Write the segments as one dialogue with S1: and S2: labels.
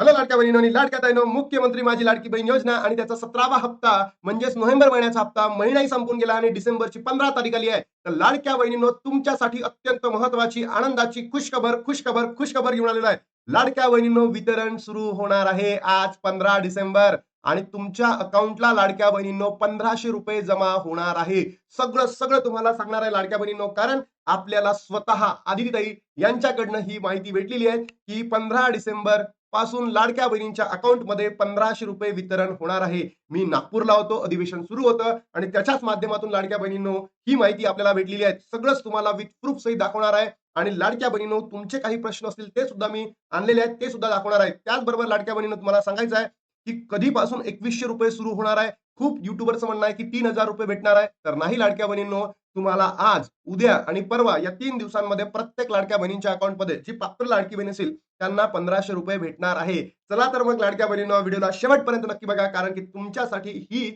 S1: Hello लाडक्या बहिणी आणि लाडक्या ताईनो मुख्यमंत्री माझी लाडकी बहीण योजना आणि त्याचा सतरावा हप्ता म्हणजेच नोव्हेंबर महिन्याचा हप्ता महिनाही संपून गेला आणि डिसेंबरची पंधरा तारीख आली आहे. तर लाडक्या बहिणीनो तुमच्यासाठी अत्यंत महत्वाची आनंदाची खुशखबर खुशखबर खुशखबर घेऊन आलेलो आहे. लाडक्या बहिणीनो वितरण सुरू होणार आहे आज पंधरा डिसेंबर आणि तुमच्या अकाउंटला लाडक्या बहिणींनो पंधराशे रुपये जमा होणार आहे. सगळं सगळं तुम्हाला सांगणार आहे लाडक्या बहिणींनो कारण आपल्याला स्वतः आदितीताई यांच्याकडनं ही माहिती भेटलेली आहे की पंधरा डिसेंबर पासून लाडक्या बहिणींच्या अकाउंटमध्ये पंधराशे रुपये वितरण होणार आहे. मी नागपूरला होतो अधिवेशन सुरू होतं आणि त्याच्याच माध्यमातून लाडक्या बहिणींनो ही माहिती आपल्याला भेटलेली आहे. सगळंच तुम्हाला विथ प्रूफ सहित दाखवणार आहे आणि लाडक्या बहिणींनो तुमचे काही प्रश्न असतील ते सुद्धा मी आणलेले आहेत ते सुद्धा दाखवणार आहे. त्याचबरोबर लाडक्या बहिणीनं तुम्हाला सांगायचं आहे की कधीपासून एकवीसशे रुपये सुरू होणार आहे? खूप युट्यूबरचं म्हणणं आहे की तीन हजार रुपये भेटणार आहे. तर नाही लाडक्या बहिणींनो तुम्हाला आज उद्या आणि परवा या तीन दिवसांमध्ये प्रत्येक लाडक्या बहिणींच्या अकाउंटमध्ये जी पात्र लाडकी बहीण असेल त्यांना पंधराशे रुपये भेटणार आहे. चला तर मग लाडक्या बहिणींनो व्हिडिओला शेवटपर्यंत नक्की बघा कारण की तुमच्यासाठी ही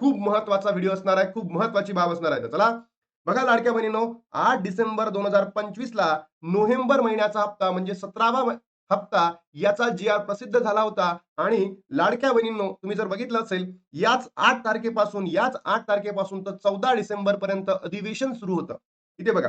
S1: खूप महत्त्वाचा व्हिडिओ असणार आहे खूप महत्वाची बाब असणार आहे. तर चला बघा लाडक्या बहिणींनो आठ डिसेंबर दोन हजार पंचवीस ला नोव्हेंबर महिन्याचा हप्ता म्हणजे सतरावा हप्ता याचा जी आर प्रसिद्ध झाला होता. आणि लाडक्या बहिणींनो तुम्ही जर बघितलं असेल याच आठ तारखेपासून याच आठ तारखेपासून तर चौदा डिसेंबर पर्यंत अधिवेशन सुरू होतं. इथे बघा.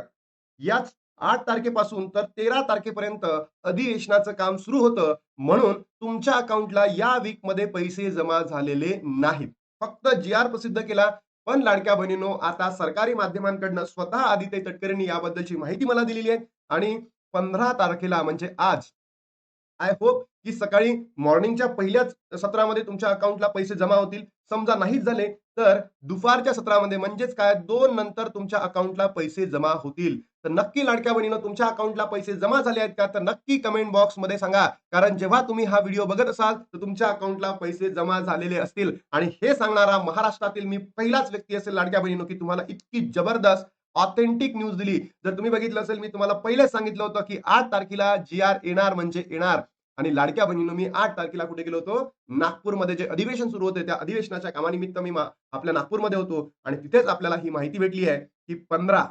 S1: याच आठ तारखेपासून तर तेरा तारखेपर्यंत अधिवेशनाचं काम सुरू होतं. म्हणून तुमच्या अकाउंटला या वीकमध्ये पैसे जमा झालेले नाहीत. फक्त जी आर प्रसिद्ध केला. पण लाडक्या बहिणीनो आता सरकारी माध्यमांकडनं स्वतः आदित्य तटकरेंनी याबद्दलची माहिती मला दिलेली आहे. आणि पंधरा तारखेला म्हणजे आज आय होप की सकाळी मॉर्निंगच्या पहिल्याच सत्रामध्ये तुमच्या अकाउंटला पैसे जमा होतील. समजा नाहीच झाले तर दुपारच्या सत्रामध्ये म्हणजेच काय? दोन नंतर तुमच्या अकाउंटला पैसे जमा होतील. तर नक्की लाडक्या बहिणीनं तुमच्या अकाउंटला पैसे जमा झाले आहेत का? तर नक्की कमेंट बॉक्समध्ये सांगा. कारण जेव्हा तुम्ही हा व्हिडिओ बघत असाल तर तुमच्या अकाउंटला पैसे जमा झालेले असतील. आणि हे सांगणारा महाराष्ट्रातील मी पहिलाच व्यक्ती असेल लाडक्या बहिणीनो की तुम्हाला इतकी जबरदस्त ऑथेंटिक न्यूज दिली. जर तुम्ही बघितलं असेल मी तुम्हाला पहिलेच सांगितलं होतं की आठ तारखेला जी आर येणार म्हणजे येणार. आणि लाडक्या बहिणीनं मी आठ तारखेला कुठे गेलो होतो? नागपूरमध्ये जे अधिवेशन सुरू होते त्या अधिवेशनाच्या कामानिमित्त मी आपल्या नागपूरमध्ये होतो. आणि तिथेच आपल्याला ही माहिती भेटली आहे की पंधरा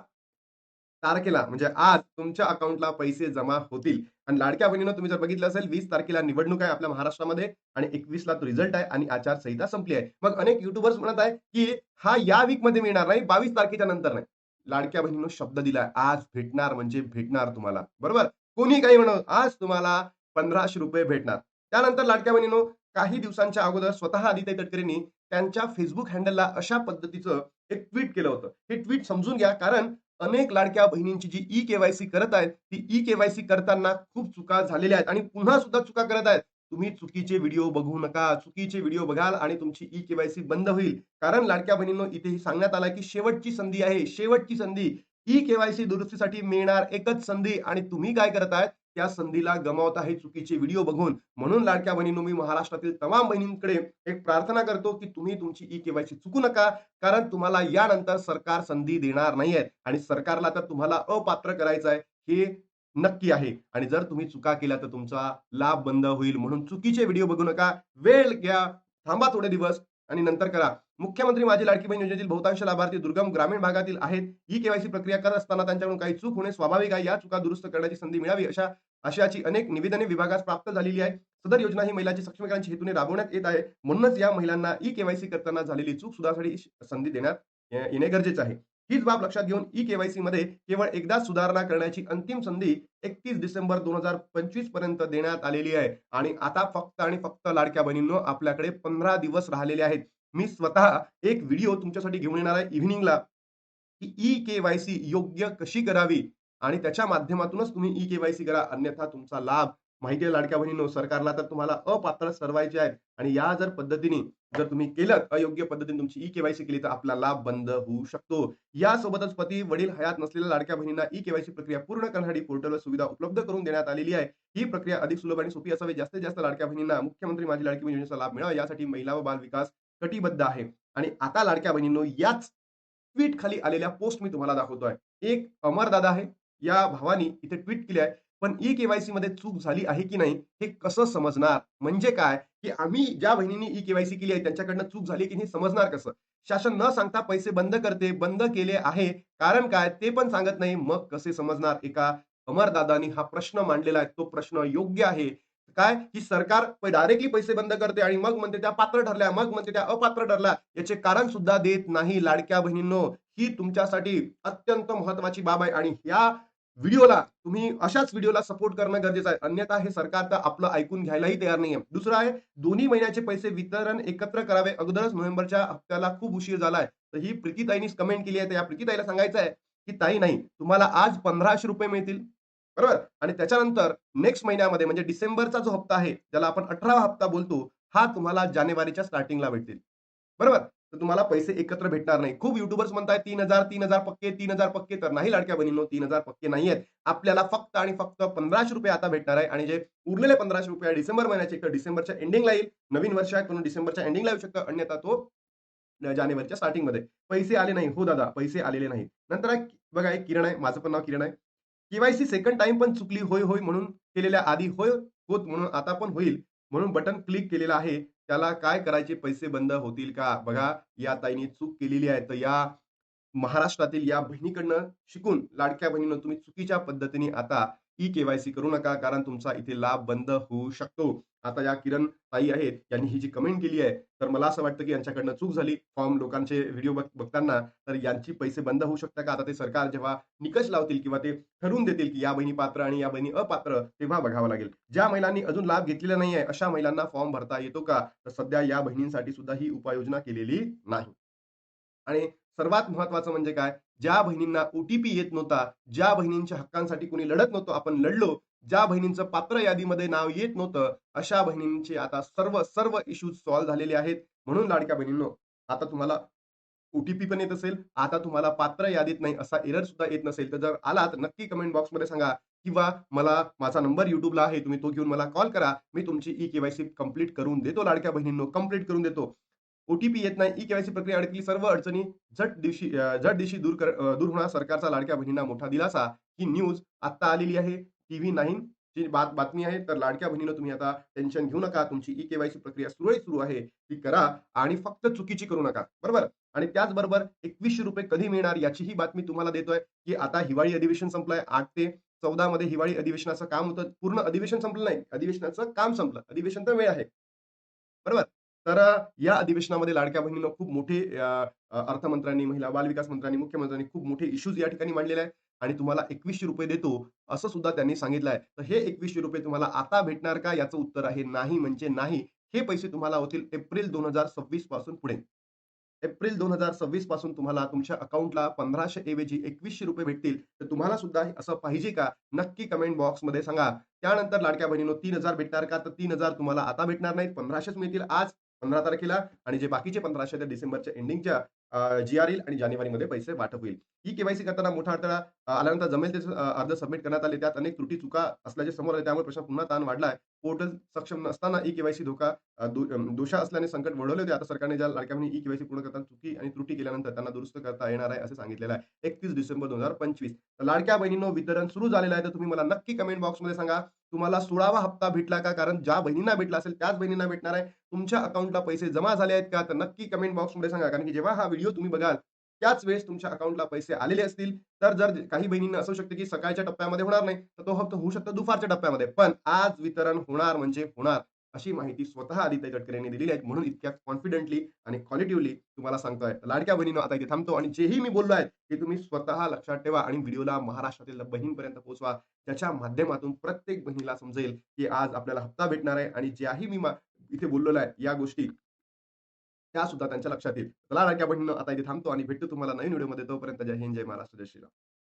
S1: तारखेला म्हणजे आज तुमच्या अकाउंटला पैसे जमा होतील. आणि लाडक्या बहिणीनं तुम्ही जर बघितलं असेल वीस तारखेला निवडणूक आहे आपल्या महाराष्ट्रामध्ये आणि एकवीसला तो रिझल्ट आहे आणि आचारसंहिता संपली आहे. मग अनेक युट्यूबर्स म्हणत आहे की हा या वीकमध्ये मिळणार नाही बावीस तारखेच्या नंतर नाही. लाडक्या बहिणीनं शब्द दिलाय. आज भेटणार म्हणजे भेटणार तुम्हाला. बरोबर? कोणी काही म्हणत आज तुम्हाला पंधराशे रुपये भेटणार. त्यानंतर लाडक्या बहिणीनो काही दिवसांच्या अगोदर स्वतः आदित्य तटकरेंनी त्यांच्या फेसबुक हँडलला अशा पद्धतीचं एक ट्विट केलं होतं. हे ट्विट समजून घ्या कारण अनेक लाडक्या बहिणींची जी ई केवायसी करत आहेत ती ई केवायसी करताना खूप चुका झालेल्या आहेत आणि पुन्हा सुद्धा चुका करत आहेत. तुम्ही चुकीचे व्हिडिओ बघू नका चुकीचे व्हिडिओ बघाल आणि तुमची ई केवायसी बंद होईल. कारण लाडक्या बहिणींनो इथे सांगण्यात आलं की शेवटची संधी आहे. शेवटची संधी. ई केवायसी दुरुस्तीसाठी मिळणार एकच संधी आणि तुम्ही काय करताय? त्या संधीला गमावत आहे चुकीचे व्हिडिओ बघून. म्हणून लाडक्या बहिणींनो मी महाराष्ट्रातील तमाम बहिणींकडे एक प्रार्थना करतो की तुम्ही तुमची ई केवायसी चुकू नका. कारण तुम्हाला यानंतर सरकार संधी देणार नाहीये आणि सरकारला तर तुम्हाला अपात्र करायचं आहे हे नक्की आहे. आणि जर तुम्ही चुका केल्या तर तुमचा लाभ बंद होईल म्हणून चुकीचे व्हिडिओ बघू नका. वेळ घ्या. थांबा थोडे दिवस आणि नंतर करा. मुख्यमंत्री माझी लाडकी बहीण योजनेतील बहुतांश लाभार्थी दुर्गम ग्रामीण भागातील आहेत. ही केवायसी प्रक्रिया करत असताना त्यांच्याकडून काही चूक होणे स्वाभाविक आहे. या चुका दुरुस्त करण्याची संधी मिळावी अशा अशाची अनेक निवेदने विभागास प्राप्त झालेली आहे सदर योजना ही महिलांची सक्षमीकरणाच्या हेतूने राबवण्यात येत आहे. म्हणूनच या महिलांना ई केवायसी करताना झालेली चूक सुधारण्यासाठी संधी देण्यात येणे गरजेचे आहे. हीच बाब लक्षात घेऊन ई केवायसी मध्ये केवळ एकदा सुधारणा करण्याची अंतिम संधी एकतीस डिसेंबर दोन हजार पंचवीसपर्यंत देण्यात आलेली आहे. आणि आता फक्त आणि फक्त लाडक्या बहिणींनो आपल्याकडे पंधरा दिवस राहिलेले आहेत. मी स्वतः एक व्हिडिओ तुमच्यासाठी घेऊन येणार आहे इव्हिनिंगला. की ई केवायसी योग्य कशी करावी? आणि त्याच्या माध्यमातूनच तुम्ही ई केवायसी करा. अन्यथा तुमचा लाभ माहिती आहे लाडक्या बहिणींनो सरकारला तर तुम्हाला अपात्र सरवायचे आहेत आणि या जर पद्धतीने जर तुम्ही केलं अयोग्य पद्धतीने तुमची ई केवायसी केली तर आपला लाभ बंद होऊ शकतो. यासोबतच पती वडील हयात नसलेल्या लाडक्या बहिणींना ई केवायसी प्रक्रिया पूर्ण करण्यासाठी पोर्टलवर सुविधा उपलब्ध करून देण्यात आलेली आहे. ही प्रक्रिया अधिक सुलभ आणि सोपी असावी. जास्तीत जास्त लाडक्या बहिणींना मुख्यमंत्री माझी लाडकी बहीण योजनेचा लाभ मिळावा. यासाठी महिला व बाल विकास कटिबद्ध आहे. आणि आता लाडक्या बहिणींनो याच ट्विट खाली आलेल्या पोस्ट मी तुम्हाला दाखवतोय. एक अमर दादा आहे. या भावानी इथे ट्विट केली आहे. पण ई केवायसी मध्ये चूक झाली आहे की नाही हे कसं समजणार? म्हणजे काय? की आम्ही ज्या बहिणींनी ई केवायसी केली आहे त्यांच्याकडनं चूक झाली की नाही समजणार कसं? शासन न सांगता पैसे बंद करते बंद केले आहे. कारण काय? ते पण सांगत नाही. मग कसे समजणार एका अमरदादानी हा प्रश्न मांडलेला आहे. तो प्रश्न योग्य आहे. काय? की सरकार डायरेक्टली पैसे बंद करते आणि मग म्हणते त्या पात्र ठरल्या मग म्हणते त्या अपात्र ठरल्या. याचे कारण सुद्धा देत नाही लाडक्या बहिणींनो. ही तुमच्यासाठी अत्यंत महत्वाची बाब आहे आणि ह्या व्हिडिओला तुम्ही अशाच व्हिडिओला सपोर्ट करणं गरजेचं आहे. अन्यथा हे सरकार तर आपलं ऐकून घ्यायलाही तयार नाहीये. दुसरं आहे दोन्ही महिन्याचे पैसे वितरण एकत्र करावे. अगोदरच नोव्हेंबरच्या हप्त्याला खूप उशीर झालाय. तर ही प्रीतीताईनीच कमेंट केली आहे. तर या प्रीतीताईला सांगायचं आहे की ताई नाही. तुम्हाला आज पंधराशे रुपये मिळतील. बरोबर? आणि त्याच्यानंतर नेक्स्ट महिन्यामध्ये म्हणजे डिसेंबरचा जो हप्ता आहे ज्याला आपण अठरावा हप्ता बोलतो हा तुम्हाला जानेवारीच्या स्टार्टिंगला भेटतील. बरोबर? तर तुम्हाला पैसे एकत्र भेटणार नाही. खूप युट्यूबर्स म्हणताय तीन हजार तीन हजार पक्के तीन हजार पक्के. तर नाही लाडक्या बहिणींनो तीन हजार पक्के नाही आहेत. आपल्याला फक्त आणि फक्त पंधराशे रुपये आता भेटणार आहे. आणि जे उरलेले पंधराशे रुपये डिसेंबर महिन्याचे एक तर डिसेंबरच्या एंडिंगला येईल. नवीन वर्ष आहे म्हणून डिसेंबरच्या एंडिंगला येऊ शकतं. अन्यथा तो जानेवारीच्या स्टार्टिंगमध्ये. पैसे आले नाही. हो दादा पैसे आलेले नाही नंतर आहे- बघा एक किरण आहे. माझं पण नाव किरण आहे. केवायसी सेकंड टाइम पण चुकली. होय होय म्हणून केलेल्या आधी होय होत म्हणून आता पण होईल. म्हणून बटन क्लिक केलेलं आहे. त्याला काय करायचे? पैसे बंद होतील का? बघा या ताईने चूक केलेली आहे. तर या महाराष्ट्रातील या बहिणीकडनं शिकून लाडक्या बहिणीनं तुम्ही चुकीच्या पद्धतीने आता ई केवायसी करू नका कारण तुमचा इथे लाभ बंद होऊ शकतो. आता या किरण ताई आहेत यांनी ही जी कमेंट केली आहे तर मला असं वाटतं की यांच्याकडनं चूक झाली. फॉर्म लोकांचे व्हिडिओ बघताना तर यांची पैसे बंद होऊ शकतात का? आता ते सरकार जेव्हा निकष लावतील किंवा ते ठरवून देतील की या बहिणी पात्र आणि या बहिणी अपात्र तेव्हा बघावं लागेल. ज्या महिलांनी अजून लाभ घेतलेला नाही आहे अशा महिलांना फॉर्म भरता येतो का? तर सध्या या बहिणींसाठी सुद्धा ही उपाययोजना केलेली नाही. आणि सर्वात महत्वाचं म्हणजे काय? ज्या बहिणींना ओटीपी येत नव्हता ज्या बहिणींच्या हक्कांसाठी कोणी लढत नव्हतं आपण लढलो ज्या बहिणींचं पात्र यादीमध्ये नाव येत नव्हतं अशा बहिणींचे आता सर्व सर्व इश्यूज सॉल्व्ह झालेले आहेत. म्हणून लाडक्या बहिणींनो आता तुम्हाला ओटीपी पण येत असेल आता तुम्हाला पात्र यादीत नाही असा एरर सुद्धा येत नसेल. तर जर आला तर नक्की कमेंट बॉक्समध्ये सांगा किंवा मला माझा नंबर युट्यूबला आहे तुम्ही तो घेऊन मला कॉल करा. मी तुमची ई केवायसी कंप्लीट करून देतो लाडक्या बहिणींनो कंप्लीट करून देतो. ओटीपी येत नाही ई केवायसी प्रक्रिया अडकली सर्व अडचणी झट दिवशी झट दिवशी दूर कर दूर होणार. सरकारचा लाडक्या बहिणींना मोठा दिलासा. ही न्यूज आता आलेली आहे. टीव्ही नाईन जी बात बातमी आहे. तर लाडक्या बहिणीनं तुम्ही आता टेन्शन घेऊ नका. तुमची ई केवायसी प्रक्रिया सुरळीत सुरू आहे. ती करा आणि फक्त चुकीची करू नका. बरोबर? आणि त्याचबरोबर एकवीसशे रुपये कधी मिळणार याचीही बातमी तुम्हाला देतोय की आता हिवाळी अधिवेशन संपलंय. आठ ते चौदा मध्ये हिवाळी अधिवेशनाचं काम होतं. पूर्ण अधिवेशन संपलं नाही. अधिवेशनाचं काम संपलं. अधिवेशन तर वेळ आहे. बरोबर? तर या अधिवेशनामध्ये लाडक्या बहिणीनं खूप मोठे अर्थमंत्र्यांनी महिला बाल विकास मंत्र्यांनी मुख्यमंत्र्यांनी खूप मोठे इश्यूज या ठिकाणी मांडलेले आहेत. आणि तुम्हाला एकवीसशे रुपये देतो असं सुद्धा त्यांनी सांगितलं आहे. तर हे एकवीसशे रुपये तुम्हाला आता भेटणार का याचं उत्तर आहे नाही म्हणजे नाही. हे पैसे तुम्हाला होतील एप्रिल दोन हजार सव्वीसपासून पुढे. एप्रिल दोन हजार सव्वीसपासून तुम्हाला तुमच्या अकाउंटला पंधराशे ऐवजी एकवीसशे रुपये भेटतील. तर तुम्हाला सुद्धा असं पाहिजे का? नक्की कमेंट बॉक्समध्ये सांगा. त्यानंतर लाडक्या बहिणीनो तीन हजार भेटणार का? तर तीन हजार तुम्हाला आता भेटणार नाहीत. पंधराशेच मिळतील आज. पंधरा तारखेला आणि जे बाकीचे पंधराशे ते डिसेंबरच्या एंडिंगच्या जी आर आणि जानेवारीमध्ये पैसे वाटप होईल. ही केवायसी करताना मोठा अडथळा आल्यानंतर जमेल ते अर्ज सबमिट करण्यात आले. त्यात अनेक त्रुटी चुका असल्याचे समोर आले. त्यामुळे प्रश्न पुन्हा ताण वाढलाय. पोर्टल सक्षम नसताना ई केवायसी धोका दो- दोषा असल्याने संकट वळवले होते. आता सरकारने ज्या लाडक्या ई केवायसी पूर्ण करताना चुकी आणि त्रुटी केल्यानंतर त्यांना दुरुस्त करता येणार आहे असं सांगितलेलं आहे. एकतीस डिसेंबर दोन हजार पंचवीस. लाडक्या बहिणींनो वितरण सुरू झालेलं आहे. तर तुम्ही मला नक्की कमेंट बॉक्समध्ये सांगा. तुम्हाला सोळावा हप्ता भेटला का? कारण ज्या बहिणींना भेटला असेल त्याच बहिणींना भेटणार आहे. तुमच्या अकाउंटला पैसे जमा झाले आहेत का? तर नक्की कमेंट बॉक्समध्ये सांगा. कारण की जेव्हा हा व्हिडिओ तुम्ही बघाल त्याच वेळेस तुमच्या अकाउंटला पैसे आलेले असतील. तर जर काही बहिणींना असू शकते की सकाळच्या टप्प्यामध्ये होणार नाही तर तो हप्ता होऊ शकतो दुपारच्या टप्प्यामध्ये. पण आज वितरण होणार म्हणजे होणार. अशी माहिती स्वतः आदित्य गडकरी यांनी दिलेली आहे. म्हणून इतक्या कॉन्फिडेंटली आणि क्वालिटिव्हली तुम्हाला सांगतोय. लाडक्या बहिणीनं आता इथे थांबतो आणि जेही मी बोललो आहे ते तुम्ही स्वतः लक्षात ठेवा आणि व्हिडिओला महाराष्ट्रातील बहीणपर्यंत पोहोचवा. त्याच्या माध्यमातून प्रत्येक बहिणीला समजेल की आज आपल्याला हप्ता भेटणार आहे आणि ज्याही मी इथे बोललेलो आहे या गोष्टी त्या सुद्धा त्यांच्या लक्षात येईल. चला लाडक्या बहिणीनं आता इथे थांबतो आणि भेटतो तुम्हाला नवीन व्हिडिओमध्ये. तोपर्यंत जय हिंद जय महाराष्ट्र जय श्रीराम.